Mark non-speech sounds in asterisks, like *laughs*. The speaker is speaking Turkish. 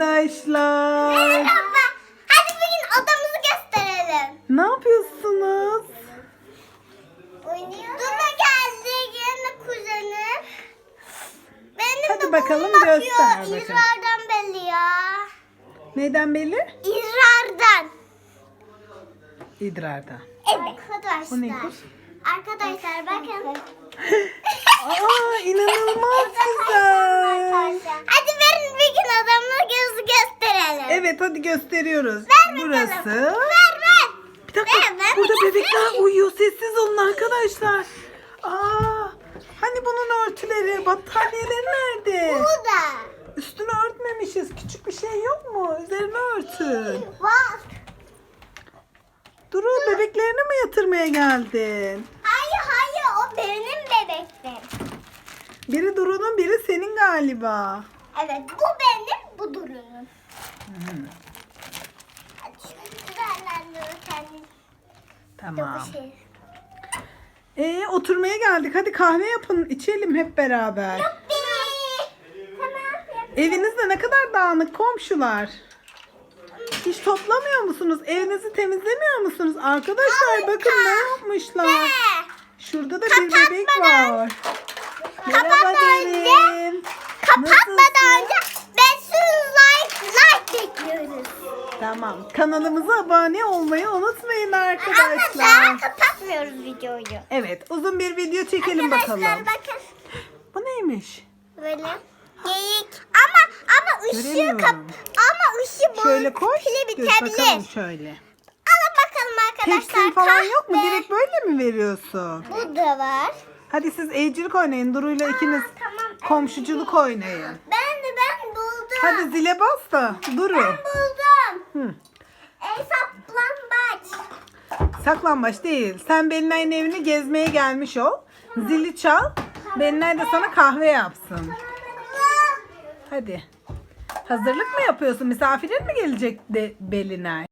arkadaşlar. Merhaba. Hadi bugün odamızı gösterelim. Ne yapıyorsunuz? Oynuyoruz. Duna geldi yine kuzenim. Benim Hadi bakalım göster bakalım. İzrardan belli ya. Neyden belli? İzrardan. İdrarda. Evet. Arkadaşlar. Bu ne kız? Arkadaşlar bakın. *laughs* Aa inanılmaz *laughs* güzel. Evet hadi gösteriyoruz. Ver Burası. bakalım. Ver ver. Bir dakika. Ver, ver. Burada bebekler *laughs* uyuyor. Sessiz olun arkadaşlar. Aa, hani bunun örtüleri, battaniyeleri nerede? Bu da. Üstünü örtmemişiz. Küçük bir şey yok mu? Üzerine örtün. Var. Duru bebeklerini mi yatırmaya geldin? Hayır hayır o benim bebeklerim. Biri Duru'nun biri senin galiba. Evet bu benim bu Duru'nun. Tamam. Ee, oturmaya geldik. Hadi kahve yapın. içelim hep beraber. Tamam. Evinizde ne kadar dağınık komşular. Hiç toplamıyor musunuz? Evinizi temizlemiyor musunuz? Arkadaşlar bakın ne yapmışlar. Şurada da bir bebek var. Merhaba Tamam. Kanalımıza abone olmayı unutmayın Ama arkadaşlar. daha kapatmıyoruz videoyu. Evet uzun bir video çekelim bakalım. Arkadaşlar bakın. Bu neymiş? Böyle. Geyik. Ama ama ışığı Göremiyorum. kap ama ışığı bu Şöyle koy. pili Göz bakalım bitebilir. şöyle. Alın bakalım arkadaşlar. Tekstil falan yok mu? kahve. Direkt böyle mi veriyorsun? Bu da var. Hadi siz evcilik oynayın. Duru'yla ikiniz tamam, komşuculuk oynayın. Ben. Hadi zile bas da Duru. Ben buldum. Hı. Hesaplambaç. Saklambaç değil. Sen Belinay'ın evini gezmeye gelmiş ol. Zili çal. Belinay da sana kahve yapsın. Hadi. Hazırlık mı yapıyorsun? Misafirin mi gelecek de Belinay?